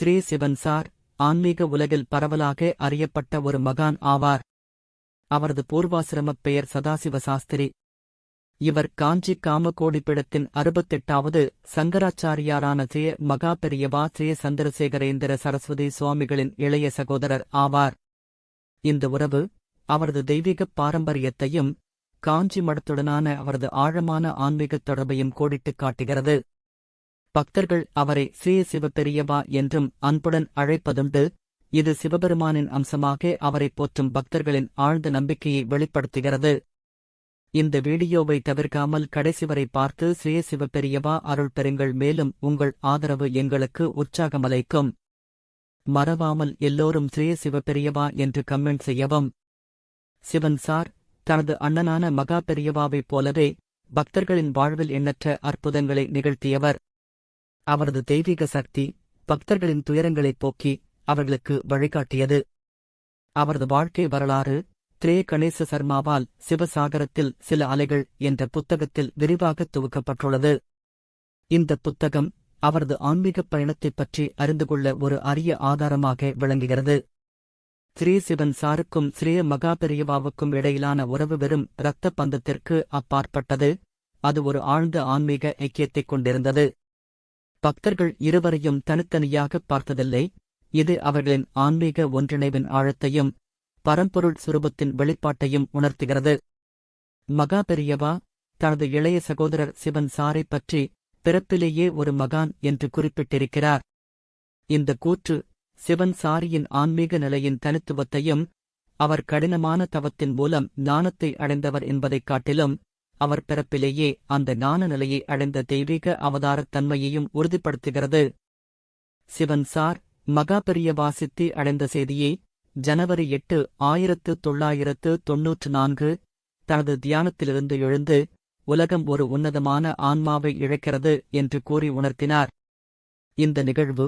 ஸ்ரீ சிவன்சார் ஆன்மீக உலகில் பரவலாக அறியப்பட்ட ஒரு மகான் ஆவார். அவரது பூர்வாசிரமப் பெயர் சதாசிவ சாஸ்திரி. இவர் காஞ்சி காமகோடிப்பிடத்தின் அறுபத்தெட்டாவது சங்கராச்சாரியாரான ஸ்ரீ மகா பெரியவா ஸ்ரீ சந்திரசேகரேந்திர சரஸ்வதி சுவாமிகளின் இளைய சகோதரர் ஆவார். இந்த உறவு அவரது தெய்வீகப் பாரம்பரியத்தையும் காஞ்சி மடத்துடனான அவரது ஆழமான ஆன்மீகத் தொடர்பையும் கோடிட்டுக் காட்டுகிறது. பக்தர்கள் அவரை ஸ்ரீ சிவபெரியவா என்றும் அன்புடன் அழைப்பதுண்டு இது சிவபெருமானின் அம்சமாக அவரை போற்றும் பக்தர்களின் ஆழ்ந்த நம்பிக்கையை வெளிப்படுத்துகிறது. இந்த வீடியோவை தவிர்க்காமல் கடைசி வரை பார்த்து ஸ்ரீ சிவபெரியவா அருள் பெறுங்கள் மேலும் உங்கள் ஆதரவு எங்களுக்கு உற்சாகமளிக்கும். மறவாமல் எல்லோரும் ஸ்ரீ சிவபெரியவா என்று கமெண்ட் செய்யவும். சிவன் சார் தனது அண்ணனான மகா பெரியவாவைப் போலவே பக்தர்களின் வாழ்வில் எண்ணற்ற அற்புதங்களை நிகழ்த்தியவர். அவரது தெய்வீக சக்தி பக்தர்களின் துயரங்களைப் போக்கி அவர்களுக்கு வழிகாட்டியது. அவரது வாழ்க்கை வரலாறு திரே கணேச சர்மாவால் சிவசாகரத்தில் சில அலைகள் என்ற புத்தகத்தில் விரிவாக துவக்கப்பட்டுள்ளது. இந்த புத்தகம் அவரது ஆன்மீகப் பயணத்தைப் பற்றி அறிந்து கொள்ள ஒரு அரிய ஆதாரமாக விளங்குகிறது. ஸ்ரீ சிவன் சாருக்கும் ஸ்ரீ மகாபெரியவாவுக்கும் இடையிலான உறவு வெறும் இரத்த பந்தத்திற்கு அப்பாற்பட்டது. அது ஒரு ஆழ்ந்த ஆன்மீக ஐக்கியத்தைக் கொண்டிருந்தது. பக்தர்கள் இருவரையும் தனித்தனியாகப் பார்த்ததில்லை. இது அவர்களின் ஆன்மீக ஒன்றிணைவின் ஆழத்தையும் பரம்பொருள் சுரூபத்தின் வெளிப்பாட்டையும் உணர்த்துகிறது. மகா பெரியவா தனது இளைய சகோதரர் சிவன் சாரை பற்றி பிறப்பிலேயே ஒரு மகான் என்று குறிப்பிட்டிருக்கிறார். இந்த கூற்று சிவன் சாரியின் ஆன்மீக நிலையின் தனித்துவத்தையும் அவர் கடினமான தவத்தின் மூலம் ஞானத்தை அடைந்தவர் என்பதைக் காட்டிலும் அவர் பிறப்பிலேயே அந்த ஞான நிலையை அடைந்த தெய்வீக அவதாரத் தன்மையையும் உறுதிப்படுத்துகிறது. சிவன் சார் மகா பெரிய வாசித்தி அடைந்த செய்தியை ஜனவரி எட்டு ஆயிரத்து தொள்ளாயிரத்து தொன்னூற்று நான்கு தனது தியானத்திலிருந்து எழுந்து உலகம் ஒரு உன்னதமான ஆன்மாவை இழக்கிறது என்று கூறி உணர்த்தினார். இந்த நிகழ்வு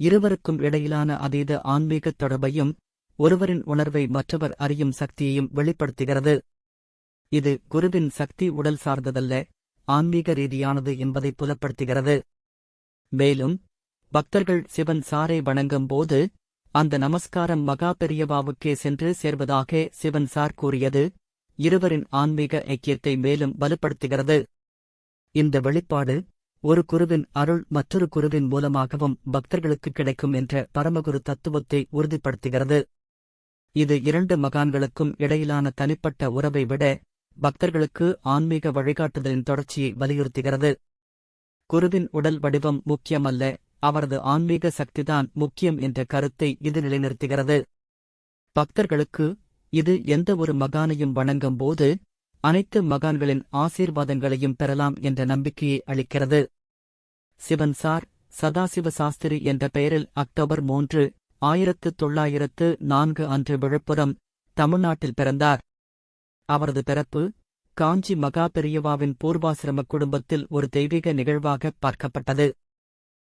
இருவருக்கும் இடையிலான அதீத ஆன்மீகத் தொடர்பையும் ஒருவரின் உணர்வை மற்றவர் அறியும் சக்தியையும் வெளிப்படுத்துகிறது. இது குருவின் சக்தி உடல் சார்ந்ததல்ல ஆன்மீக ரீதியானது என்பதை புலப்படுத்துகிறது. மேலும் பக்தர்கள் சிவன் சாரை வணங்கும் போது அந்த நமஸ்காரம் மகா பெரியவாவுக்கே சென்று சேர்வதாக சிவன் சார் கூறியது இருவரின் ஆன்மீக ஐக்கியத்தை மேலும் வலுப்படுத்துகிறது. இந்த வெளிப்பாடு ஒரு குருவின் அருள் மற்றொரு குருவின் மூலமாகவும் பக்தர்களுக்கு கிடைக்கும் என்ற பரமகுரு தத்துவத்தை உறுதிப்படுத்துகிறது. இது இரண்டு மகான்களுக்கும் இடையிலான தனிப்பட்ட உறவை விட பக்தர்களுக்கு ஆன்மீக வழிகாட்டுதலின் தொடர்ச்சியை வலியுறுத்துகிறது. குருவின் உடல் வடிவம் முக்கியமல்ல அவரது ஆன்மீக சக்திதான் முக்கியம் என்ற கருத்தை இது நிலைநிறுத்துகிறது. பக்தர்களுக்கு இது எந்த ஒரு மகானையும் வணங்கும் போது அனைத்து மகான்களின் ஆசீர்வாதங்களையும் பெறலாம் என்ற நம்பிக்கையை அளிக்கிறது. சிவன் சார் சதாசிவ சாஸ்திரி என்ற பெயரில் அக்டோபர் மூன்று ஆயிரத்து தொள்ளாயிரத்து நான்கு அன்று விழுப்புரம் தமிழ்நாட்டில் பிறந்தார். அவரது பிறப்பு காஞ்சி மகா பெரியவாவின் பூர்வாசிரம குடும்பத்தில் ஒரு தெய்வீக நிகழ்வாக பார்க்கப்பட்டது.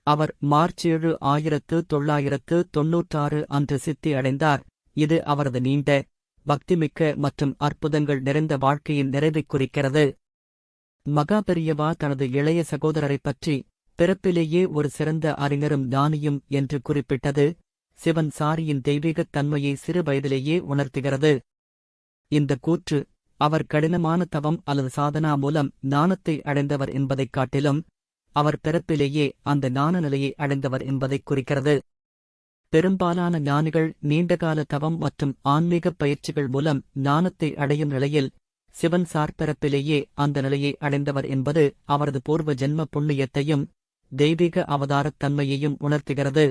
அவர் மார்ச் ஏழு ஆயிரத்து தொள்ளாயிரத்து தொன்னூற்றாறு அன்று சித்தி அடைந்தார். இது அவரது நீண்ட பக்திமிக்க மற்றும் அற்புதங்கள் நிறைந்த வாழ்க்கையின் நிறைவைக் குறிக்கிறது. மகா பெரியவா தனது இளைய சகோதரரைப் பற்றி பிறப்பிலேயே ஒரு சிறந்த அறிஞரும் ஞானியும் என்று குறிப்பிட்டது சிவன் சாரியின் தெய்வீகத் தன்மையை சிறு வயதிலேயே உணர்த்துகிறது. இந்த கூற்று அவர் கடினமான தவம் அல்லது சாதனா மூலம் ஞானத்தை அடைந்தவர் என்பதைக் காட்டிலும் அவர் பிறப்பிலேயே அந்த ஞான நிலையை அடைந்தவர் என்பதைக் குறிக்கிறது. பெரும்பாலான ஞானிகள் நீண்டகால தவம் மற்றும் ஆன்மீகப் பயிற்சிகள் மூலம் ஞானத்தை அடையும் நிலையில் சிவன் சார் பிறப்பிலேயே அந்த நிலையை அடைந்தவர் என்பது அவரது பூர்வ ஜென்ம புண்ணியத்தையும் தெய்வீக அவதாரத் தன்மையையும் உணர்த்துகிறது.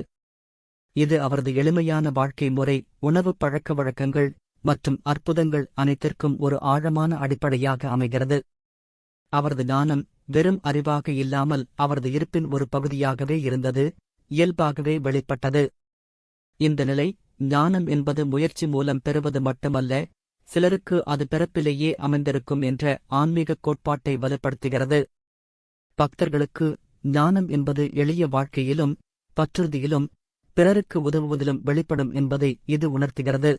இது அவரது எளிமையான வாழ்க்கை முறை உணவு பழக்க வழக்கங்கள் மற்றும் அற்புதங்கள் அனைத்திற்கும் ஒரு ஆழமான அடிப்படையாக அமைகிறது. அவரது ஞானம் வெறும் அறிவாக இல்லாமல் அவரது இருப்பின் ஒரு பகுதியாகவே இருந்தது இயல்பாகவே வெளிப்பட்டது. இந்த நிலை ஞானம் என்பது முயற்சி மூலம் பெறுவது மட்டுமல்ல சிலருக்கு அது பிறப்பிலேயே அமைந்திருக்கும் என்ற ஆன்மீகக் கோட்பாட்டை வலுப்படுத்துகிறது. பக்தர்களுக்கு ஞானம் என்பது எளிய வாழ்க்கையிலும் பற்றுறுதியிலும் பிறருக்கு உதவுவதிலும் வெளிப்படும் என்பதை இது உணர்த்துகிறது.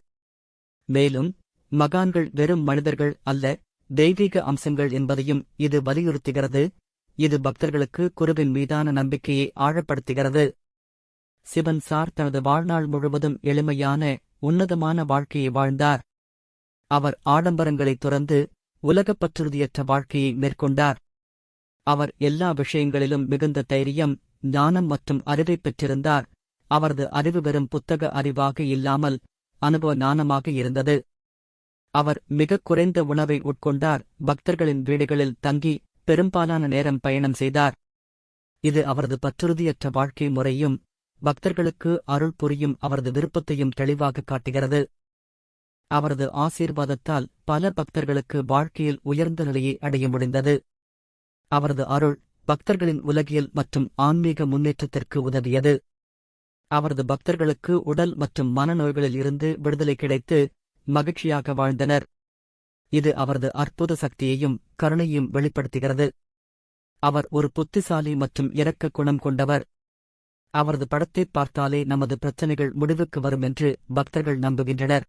மேலும் மகான்கள் வெறும் மனிதர்கள் அல்ல தெய்வீக அம்சங்கள் என்பதையும் இது வலியுறுத்துகிறது. இது பக்தர்களுக்கு குருவின் மீதான நம்பிக்கையை ஆழப்படுத்துகிறது. சிவன் சார் தனது வாழ்நாள் முழுவதும் எளிமையான உன்னதமான வாழ்க்கையை வாழ்ந்தார். அவர் ஆடம்பரங்களைத் துறந்து உலகப்பற்றுறுதியற்ற வாழ்க்கையை மேற்கொண்டார். அவர் எல்லா விஷயங்களிலும் மிகுந்த தைரியம் ஞானம் மற்றும் அறிவைப் பெற்றிருந்தார். அவரது அறிவு வெறும் புத்தக அறிவாக இல்லாமல் அனுபவ ஞானமாக இருந்தது. அவர் மிகக் குறைந்த உணவை உட்கொண்டார். பக்தர்களின் வீடுகளில் தங்கி பெரும்பாலான நேரம் பயணம் செய்தார். இது அவரது பற்றுறுதியற்ற வாழ்க்கை முறையும் பக்தர்களுக்கு அருள் புரியும் அவரது விருப்பத்தையும் தெளிவாக காட்டுகிறது. அவரது ஆசீர்வாதத்தால் பல பக்தர்களுக்கு வாழ்க்கையில் உயர்ந்த நிலையை அடைய முடிந்தது. அவரது அருள் பக்தர்களின் உலகியல் மற்றும் ஆன்மீக முன்னேற்றத்திற்கு உதவியது. அவரது பக்தர்களுக்கு உடல் மற்றும் மனநோய்களில் இருந்து விடுதலை கிடைத்து மகிழ்ச்சியாக வாழ்ந்தனர். இது அவரது அற்புத சக்தியையும் கருணையும் வெளிப்படுத்துகிறது. அவர் ஒரு புத்திசாலி மற்றும் இரக்க குணம் கொண்டவர். அவரது படத்தைப் பார்த்தாலே நமது பிரச்சனைகள் முடிவுக்கு வரும் என்று பக்தர்கள் நம்புகின்றனர்.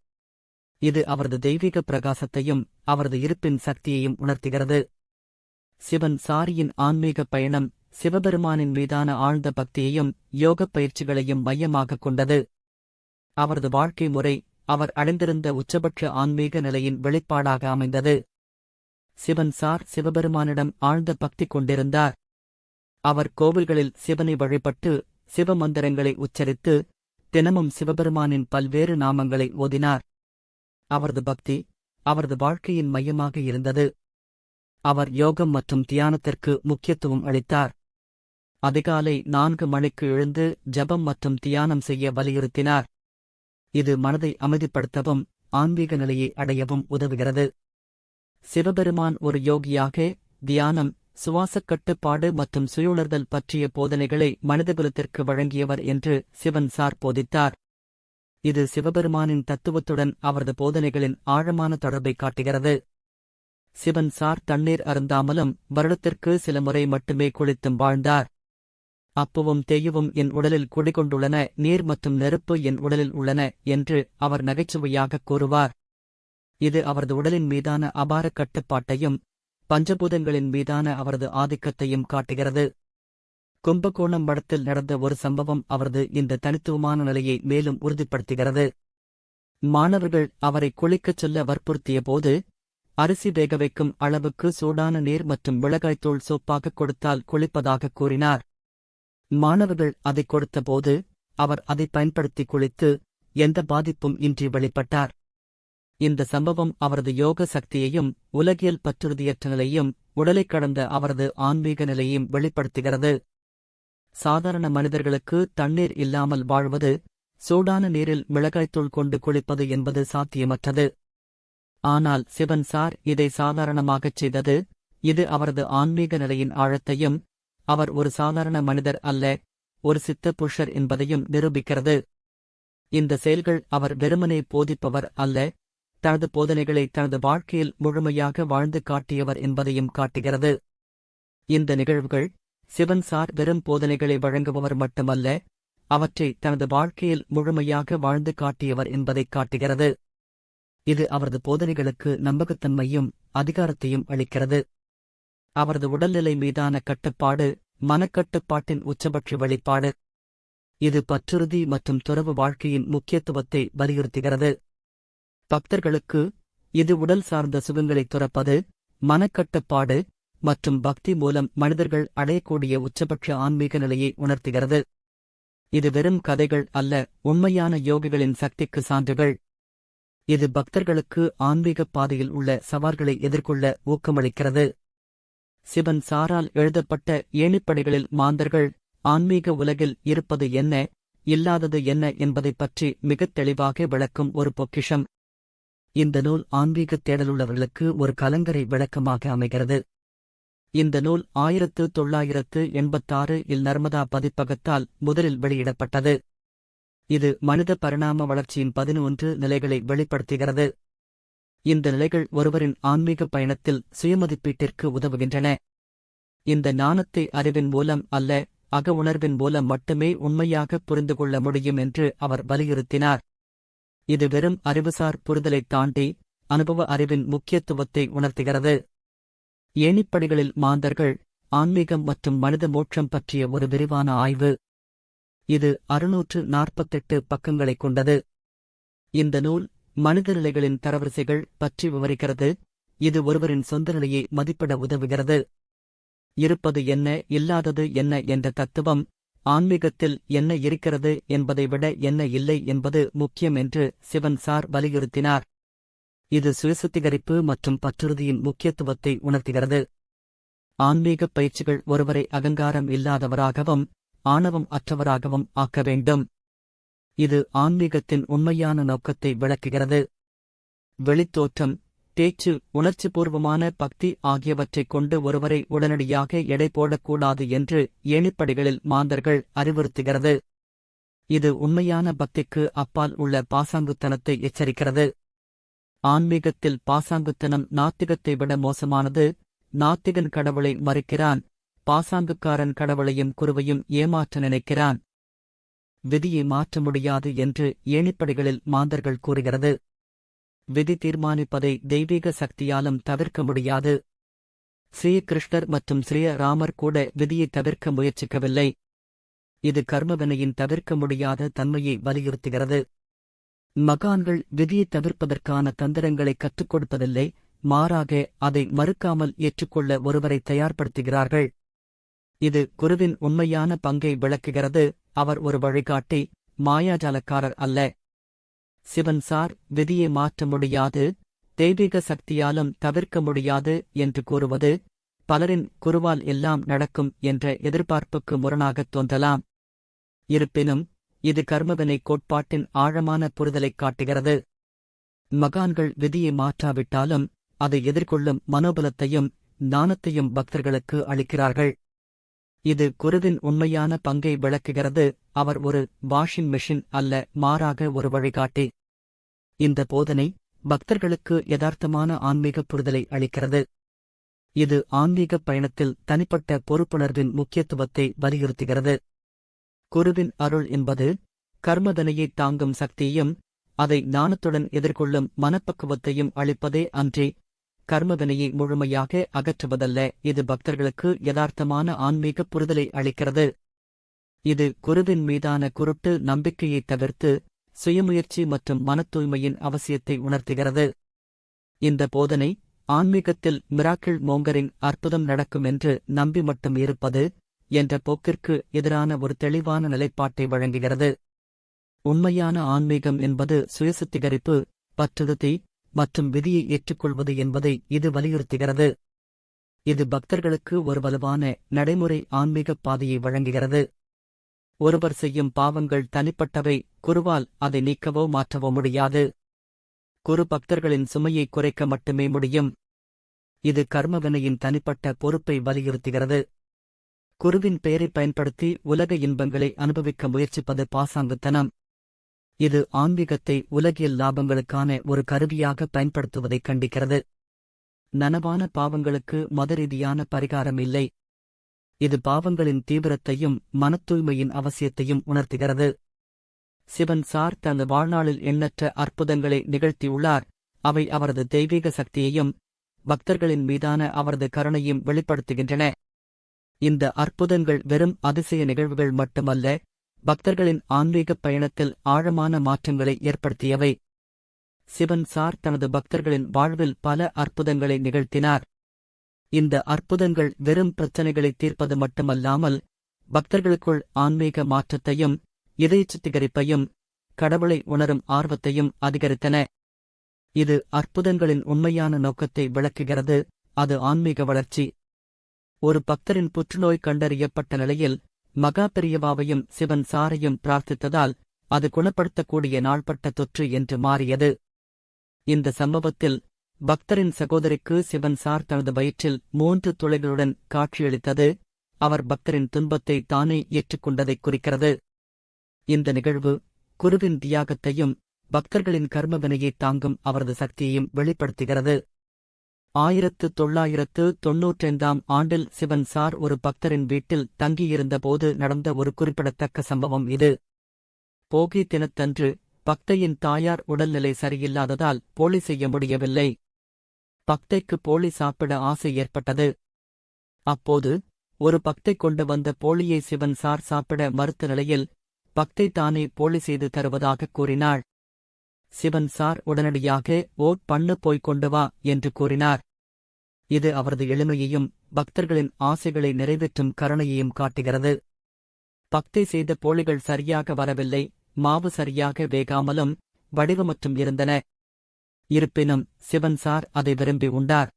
இது அவரது தெய்வீக பிரகாசத்தையும் அவரது இருப்பின் சக்தியையும் உணர்த்துகிறது. சிவன் சாரியின் ஆன்மீக பயணம் சிவபெருமானின் மீதான ஆழ்ந்த பக்தியையும் யோகப் பயிற்சிகளையும் மையமாகக் கொண்டது. அவரது வாழ்க்கை முறை அவர் அடைந்திருந்த உச்சபட்ச ஆன்மீக நிலையின் வெளிப்பாடாக அமைந்தது. சிவன் சார் சிவபெருமானிடம் ஆழ்ந்த பக்தி கொண்டிருந்தார். அவர் கோவில்களில் சிவனை வழிபட்டு சிவமந்திரங்களை உச்சரித்து தினமும் சிவபெருமானின் பல்வேறு நாமங்களை ஓதினார். அவரது பக்தி அவரது வாழ்க்கையின் மையமாக இருந்தது. அவர் யோகம் மற்றும் தியானத்திற்கு முக்கியத்துவம் அளித்தார். அதிகாலை நான்கு மணிக்கு எழுந்து ஜபம் மற்றும் தியானம் செய்ய வலியுறுத்தினார். இது மனதை அமைதிப்படுத்தவும் ஆன்மீக நிலையை அடையவும் உதவுகிறது. சிவபெருமான் ஒரு யோகியாக தியானம் சுவாசக் கட்டுப்பாடு மற்றும் சுயுணர்தல் பற்றிய போதனைகளை மனிதகுலத்திற்கு வழங்கியவர் என்று சிவன் சார் போதித்தார். இது சிவபெருமானின் தத்துவத்துடன் அவரது போதனைகளின் ஆழமான தொடர்பை காட்டுகிறது. சிவன் சார் தண்ணீர் அருந்தாமலும் வருடத்திற்கு சில முறை மட்டுமே குளித்தும் வாழ்ந்தார். அப்பவும் தேயுவும் என் உடலில் குடிகொண்டுள்ளன நீர் மற்றும் நெருப்பு என் உடலில் உள்ளன என்று அவர் நகைச்சுவையாகக் கூறுவார். இது அவரது உடலின் மீதான அபார கட்டுப்பாட்டையும் பஞ்சபூதங்களின் மீதான அவரது ஆதிக்கத்தையும் காட்டுகிறது. கும்பகோணம் மடத்தில் நடந்த ஒரு சம்பவம் அவரது இந்த தனித்துவமான நிலையை மேலும் உறுதிப்படுத்துகிறது. மாணவர்கள் அவரை குளிக்கச் சொல்ல வற்புறுத்திய போது அரிசி வேக வைக்கும் அளவுக்கு சூடான நீர் மற்றும் மிளகாய்த்தூள் சோப்பாக கொடுத்தால் குளிப்பதாக கூறினார். மாணவர்கள் அதைக் கொடுத்தபோது அவர் அதை பயன்படுத்தி குளித்து எந்த பாதிப்பும் இன்றி வெளிப்பட்டார். இந்த சம்பவம் அவரது யோக சக்தியையும் உலகியல் பற்றுறுதியற்ற நிலையும் உடலைக் கடந்த அவரது ஆன்மீக நிலையையும் வெளிப்படுத்துகிறது. சாதாரண மனிதர்களுக்கு தண்ணீர் இல்லாமல் வாழ்வது சூடான நீரில் மிளகாய்த்தூள் கொண்டு குளிப்பது என்பது சாத்தியமற்றது. ஆனால் சிவன் சார் இதை சாதாரணமாகச் செய்தது இது அவரது ஆன்மீக நிலையின் ஆழத்தையும் அவர் ஒரு சாதாரண மனிதர் அல்ல ஒரு சித்த புருஷர் என்பதையும் நிரூபிக்கிறது. இந்த செயல்கள் அவர் வெறுமனே போதிப்பவர் அல்ல தனது போதனைகளை தனது வாழ்க்கையில் முழுமையாக வாழ்ந்து காட்டியவர் என்பதையும் காட்டுகிறது. இந்த நிகழ்வுகள் சிவன் சார் வெறும் போதனைகளை வழங்குபவர் மட்டுமல்ல அவற்றை தனது வாழ்க்கையில் முழுமையாக வாழ்ந்து காட்டியவர் என்பதைக் காட்டுகிறது. இது அவரது போதனைகளுக்கு நம்பகத்தன்மையும் அதிகாரத்தையும் அளிக்கிறது. அவரது உடல்நிலை மீதான கட்டுப்பாடு மனக்கட்டுப்பாட்டின் உச்சபட்ச வெளிப்பாடு. இது பற்றுறுதி மற்றும் துறவு வாழ்க்கையின் முக்கியத்துவத்தை வலியுறுத்துகிறது. பக்தர்களுக்கு இது உடல் சார்ந்த சுகங்களைத் துறப்பது மனக்கட்டுப்பாடு மற்றும் பக்தி மூலம் மனிதர்கள் அடையக்கூடிய உச்சபட்ச ஆன்மீக நிலையை உணர்த்துகிறது. இது வெறும் கதைகள் அல்ல உண்மையான யோகிகளின் சக்திக்கு சான்றுகள். இது பக்தர்களுக்கு ஆன்மீகப் பாதையில் உள்ள சவால்களை எதிர்கொள்ள ஊக்கமளிக்கிறது. சிவன் சாரால் எழுதப்பட்ட ஏணிப்படைகளில் மாந்தர்கள் ஆன்மீக உலகில் இருப்பது என்ன இல்லாதது என்ன என்பதைப் பற்றி மிகத் தெளிவாக விளக்கும் ஒரு பொக்கிஷம். இந்த நூல் ஆன்மீகத் தேடலுள்ளவர்களுக்கு ஒரு கலங்கரை விளக்கமாக அமைகிறது. இந்த நூல் ஆயிரத்து தொள்ளாயிரத்து எண்பத்தாறு இல் நர்மதா பதிப்பகத்தால் முதலில் வெளியிடப்பட்டது. இது மனித பரிணாம வளர்ச்சியின் பதினொன்று நிலைகளை வெளிப்படுத்துகிறது. இந்த நிலைகள் ஒருவரின் ஆன்மீக பயணத்தில் சுயமதிப்பீட்டிற்கு உதவுகின்றன. இந்த ஞானத்தை அறிவின் மூலம் அல்ல அக உணர்வின் மூலம் மட்டுமே உண்மையாக புரிந்து கொள்ள முடியும் என்று அவர் வலியுறுத்தினார். இது வெறும் அறிவுசார் புரிதலைத் தாண்டி அனுபவ அறிவின் முக்கியத்துவத்தை உணர்த்துகிறது. ஏணிப்படிகளில் மாந்தர்கள் ஆன்மீகம் மற்றும் மனித மோட்சம் பற்றிய ஒரு விரிவான ஆய்வு. இது அறுநூற்று நாற்பத்தெட்டு பக்கங்களைக் கொண்டது. இந்த நூல் மனித நிலைகளின் தரவரிசைகள் பற்றி விவரிக்கிறது. இது ஒருவரின் சொந்த நிலையை மதிப்பிட உதவுகிறது. இருப்பது என்ன இல்லாதது என்ன என்ற தத்துவம் ஆன்மீகத்தில் என்ன இருக்கிறது என்பதை விட என்ன இல்லை என்பது முக்கியம் என்று சிவன் சார் வலியுறுத்தினார். இது சுயசுத்திகரிப்பு மற்றும் பற்றுறுதியின் முக்கியத்துவத்தை உணர்த்துகிறது. ஆன்மீகப் பயிற்சிகள் ஒருவரை அகங்காரம் இல்லாதவராகவும் ஆணவம் அற்றவராகவும் ஆக்க வேண்டும். இது ஆன்மீகத்தின் உண்மையான நோக்கத்தை விளக்குகிறது. வெளித்தோற்றம் பேச்சு உணர்ச்சிபூர்வமான பக்தி ஆகியவற்றைக் கொண்டு ஒருவரை உடனடியாக எடை போடக்கூடாது என்று ஏணிப்படிகளில் மாந்தர்கள் அறிவுறுத்துகிறது. இது உண்மையான பக்திக்கு அப்பால் உள்ள பாசாங்குத்தனத்தை எச்சரிக்கிறது. ஆன்மீகத்தில் பாசாங்குத்தனம் நாத்திகத்தை விட மோசமானது. நாத்திகன் கடவுளை மறுக்கிறான். பாசாங்குக்காரன் கடவுளையும் குருவையும் ஏமாற்ற நினைக்கிறான். விதியை மாற்ற முடியாது என்று ஏணிப்படைகளில் மாந்தர்கள் கூறுகிறது. விதி தீர்மானிப்பதை தெய்வீக சக்தியாலும் தவிர்க்க முடியாது. ஸ்ரீ கிருஷ்ணர் மற்றும் ஸ்ரீ ராமர் கூட விதியை தவிர்க்க முயற்சிக்கவில்லை. இது கர்மவினையின் தவிர்க்க முடியாத தன்மையை வலியுறுத்துகிறது. மகான்கள் விதியை தவிர்ப்பதற்கான தந்திரங்களை கற்றுக் கொடுப்பதில்லை மாறாக அதை மறுக்காமல் ஏற்றுக்கொள்ள ஒருவரை தயார்படுத்துகிறார்கள். இது குருவின் உண்மையான பங்கை விளக்குகிறது. அவர் ஒரு வழிகாட்டி மாயாஜாலக்காரர் அல்ல. சிவன் சார் விதியை மாற்ற முடியாது தெய்வீக சக்தியாலும் தவிர்க்க முடியாது என்று கூறுவது பலரின் குருவால் எல்லாம் நடக்கும் என்ற எதிர்பார்ப்புக்கு முரணாகத் தோன்றலாம். இருப்பினும் இது கர்மவினை கோட்பாட்டின் ஆழமான புரிதலைக் காட்டுகிறது. மகான்கள் விதியை மாற்றாவிட்டாலும் அதை எதிர்கொள்ளும் மனோபலத்தையும் ஞானத்தையும் பக்தர்களுக்கு அளிக்கிறார்கள். இது குருவின் உண்மையான பங்கை விளக்குகிறது. அவர் ஒரு வாஷிங் மெஷின் அல்ல மாறாக ஒரு வழிகாட்டி. இந்த போதனை பக்தர்களுக்கு யதார்த்தமான ஆன்மீக புரிதலை அளிக்கிறது. இது ஆன்மீக பயணத்தில் தனிப்பட்ட பொறுப்புணர்வின் முக்கியத்துவத்தை வலியுறுத்துகிறது. குருவின் அருள் என்பது கர்மதனையை தாங்கும் சக்தியையும் அதை ஞானத்துடன் எதிர்கொள்ளும் மனப்பக்குவத்தையும் அளிப்பதே அன்றி கர்மவினையை முழுமையாக அகற்றுவதல்ல. இது பக்தர்களுக்கு யதார்த்தமான ஆன்மீக புரிதலை அளிக்கிறது. இது குருவின் மீதான குருட்டு நம்பிக்கையை தவிர்த்து சுயமுயற்சி மற்றும் மனத்தூய்மையின் அவசியத்தை உணர்த்துகிறது. இந்த போதனை ஆன்மீகத்தில் மிராக்கிள் மோங்கரின் அற்புதம் நடக்கும் என்று நம்பி மட்டும் இருப்பது என்ற போக்கிற்கு எதிரான ஒரு தெளிவான நிலைப்பாட்டை வழங்குகிறது. உண்மையான ஆன்மீகம் என்பது சுயசுத்திகரிப்பு பற்றுதி மற்றும் விதியை ஏற்றுக்கொள்வது என்பதை இது வலியுறுத்துகிறது. இது பக்தர்களுக்கு ஒரு வலுவான நடைமுறை ஆன்மீகப் பாதையை வழங்குகிறது. ஒருவர் செய்யும் பாவங்கள் தனிப்பட்டவை குருவால் அதை நீக்கவோ மாற்றவோ முடியாது. குரு பக்தர்களின் சுமையை குறைக்க மட்டுமே முடியும். இது கர்மவினையின் தனிப்பட்ட பொறுப்பை வலியுறுத்துகிறது. குருவின் பெயரை பயன்படுத்தி உலக இன்பங்களை அனுபவிக்க முயற்சிப்பது பாசாங்குத்தனம். இது ஆன்மீகத்தை உலகியல் லாபங்களுக்கான ஒரு கருவியாக பயன்படுத்துவதைக் கண்டிக்கிறது. நனவான பாவங்களுக்கு மதரீதியான பரிகாரம் இல்லை இது பாவங்களின் தீவிரத்தையும் மனத்தூய்மையின் அவசியத்தையும் உணர்த்துகிறது. சிவன் சார் தனது வாழ்நாளில் எண்ணற்ற அற்புதங்களை நிகழ்த்தியுள்ளார். அவை அவரது தெய்வீக சக்தியையும் பக்தர்களின் மீதான அவரது கருணையும் வெளிப்படுத்துகின்றன. இந்த அற்புதங்கள் வெறும் அதிசய நிகழ்வுகள் மட்டுமல்ல பக்தர்களின் ஆன்மீகப் பயணத்தில் ஆழமான மாற்றங்களை ஏற்படுத்தியவை. சிவன் சார் தனது பக்தர்களின் வாழ்வில் பல அற்புதங்களை நிகழ்த்தினார். இந்த அற்புதங்கள் வெறும் பிரச்சனைகளை தீர்ப்பது மட்டுமல்லாமல் பக்தர்களுக்குள் ஆன்மீக மாற்றத்தையும் இதய சுத்திகரிப்பையும் கடவுளை உணரும் ஆர்வத்தையும் அதிகரித்தன. இது அற்புதங்களின் உண்மையான நோக்கத்தை விளக்குகிறது. அது ஆன்மீக வளர்ச்சி. ஒரு பக்தரின் புற்றுநோய் கண்டறியப்பட்ட நிலையில் மகா பெரியவாவையும் சிவன் சாரையும் பிரார்த்தித்ததால் அது குணப்படுத்தக்கூடிய நாள்பட்ட தொற்று என்று மாறியது. இந்த சம்பவத்தில் பக்தரின் சகோதரிக்கு சிவன் சார் தனது வயிற்றில் மூன்று துளைகளுடன் காட்சியளித்தது. அவர் பக்தரின் துன்பத்தை தானே ஏற்றுக்கொண்டதை குறிக்கிறது. இந்த நிகழ்வு குருவின் தியாகத்தையும் பக்தர்களின் கர்மவினையை தாங்கும் அவரது சக்தியையும் வெளிப்படுத்துகிறது. ஆயிரத்து தொள்ளாயிரத்து தொன்னூற்றைந்தாம் ஆண்டில் சிவன் சார் ஒரு பக்தரின் வீட்டில் தங்கியிருந்தபோது நடந்த ஒரு குறிப்பிடத்தக்க சம்பவம் இது. போகி தினத்தன்று பக்தையின் தாயார் உடல்நிலை சரியில்லாததால் போலி செய்ய முடியவில்லை. பக்தைக்கு போலி சாப்பிட ஆசை ஏற்பட்டது. அப்போது ஒரு பக்தை கொண்டு வந்த போலியை சிவன் சார் சாப்பிட மறுத்த நிலையில் பக்தை தானே போலி செய்து தருவதாகக் கூறினாள். சிவன் சார் உடனடியாக ஓட் பண்ணு போய்க் கொண்டு வா என்று கூறினார். இது அவரது எளிமையையும் பக்தர்களின் ஆசைகளை நிறைவேற்றும் கருணையையும் காட்டுகிறது. பக்தி செய்த போலிகள் சரியாக வரவில்லை மாவு சரியாக வேகாமலும் வடிவமற்றும் இருந்தன. இருப்பினும் சிவன் சார் அதை விரும்பி உண்டார்.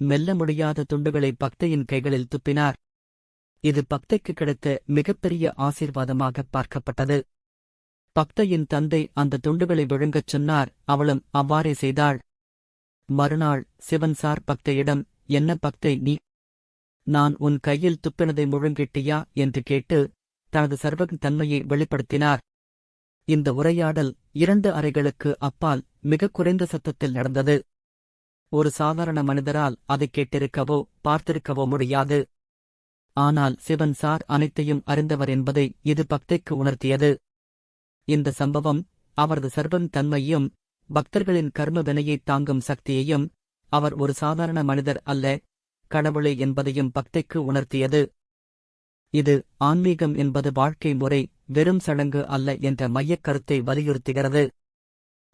மெல்ல முடியாத துண்டுகளை பக்தையின் கைகளில் துப்பினார். இது பக்தைக்கு கிடைத்த மிகப்பெரிய ஆசீர்வாதமாக பார்க்கப்பட்டது. பக்தையின் தந்தை அந்த துண்டுகளை விழுங்கச் சொன்னார். அவளும் அவ்வாறே செய்தாள். மறுநாள் சிவன் சார் பக்தையிடம் என்ன பக்தை நீ? நான் உன் கையில் துப்பினதை முழுங்கிட்டியா? என்று கேட்டு தனது சர்வகன் தன்மையை வெளிப்படுத்தினார். இந்த உரையாடல் இரண்டு அறைகளுக்கு அப்பால் மிகக் குறைந்த சத்தத்தில் நடந்தது. ஒரு சாதாரண மனிதரால் அதைக் கேட்டிருக்கவோ பார்த்திருக்கவோ முடியாது. ஆனால் சிவன் சார் அனைத்தையும் அறிந்தவர் என்பதை இது பக்தைக்கு உணர்த்தியது. இந்த சம்பவம் அவரது சர்வன் தன்மையும் பக்தர்களின் கர்மவினையைத் தாங்கும் சக்தியையும் அவர் ஒரு சாதாரண மனிதர் அல்ல கடவுளே என்பதையும் பக்தைக்கு உணர்த்தியது. இது ஆன்மீகம் என்பது வாழ்க்கை முறை வெறும் சடங்கு அல்ல என்ற மையக் கருத்தை வலியுறுத்துகிறது.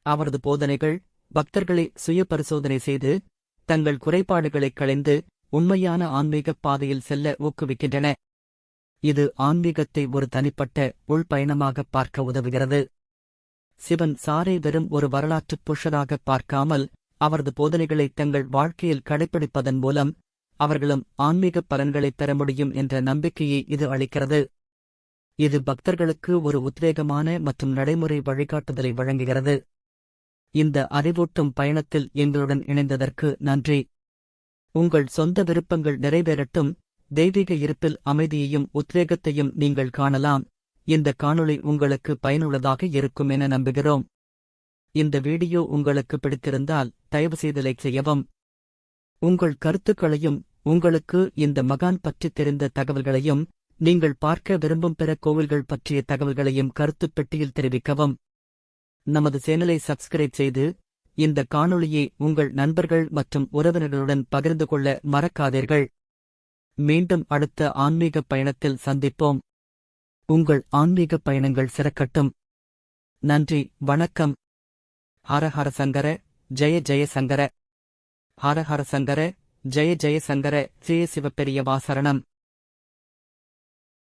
அவரது போதனைகள் பக்தர்களை சுய பரிசோதனை செய்து தங்கள் குறைபாடுகளைக் களைந்து உண்மையான ஆன்மீகப் பாதையில் செல்ல ஊக்குவிக்கின்றன. இது ஆன்மீகத்தை ஒரு தனிப்பட்ட உள்பயணமாகப் பார்க்க உதவுகிறது. சிவன் சாரை வெறும் ஒரு வரலாற்றுப் புஷராகப் பார்க்காமல் அவரது போதனைகளை தங்கள் வாழ்க்கையில் கடைப்பிடிப்பதன் மூலம் அவர்களும் ஆன்மீகப் பலன்களைப் பெற முடியும் என்ற நம்பிக்கையை இது அளிக்கிறது. இது பக்தர்களுக்கு ஒரு உத்வேகமான மற்றும் நடைமுறை வழிகாட்டுதலை வழங்குகிறது. இந்த அறிவூட்டும் பயணத்தில் எங்களுடன் இணைந்ததற்கு நன்றி. உங்கள் சொந்த விருப்பங்கள் நிறைவேறட்டும். தெய்வீக இருப்பில் அமைதியையும் உத்வேகத்தையும் நீங்கள் காணலாம். இந்த காணொளி உங்களுக்கு பயனுள்ளதாக இருக்கும் என நம்புகிறோம். இந்த வீடியோ உங்களுக்கு பிடித்திருந்தால் தயவுசெய்து லைக் செய்யவும். உங்கள் கருத்துக்களையும் உங்களுக்கு இந்த மகான் பற்றி தெரிந்த தகவல்களையும் நீங்கள் பார்க்க விரும்பும் பிற கோவில்கள் பற்றிய தகவல்களையும் கருத்துப் பெட்டியில் தெரிவிக்கவும். நமது சேனலை சப்ஸ்கிரைப் செய்து இந்த காணொளியை உங்கள் நண்பர்கள் மற்றும் உறவினர்களுடன் பகிர்ந்து கொள்ள மறக்காதீர்கள். மீண்டும் அடுத்த ஆன்மீக பயணத்தில் சந்திப்போம். உங்கள் ஆன்மீக பயணங்கள் சிறக்கட்டும். நன்றி வணக்கம். ஹரஹர சங்கர ஜெய ஜெய சங்கர. சங்கர ஜெய ஜெய சங்கர ஜெய சிவபெரிய வாசரணம்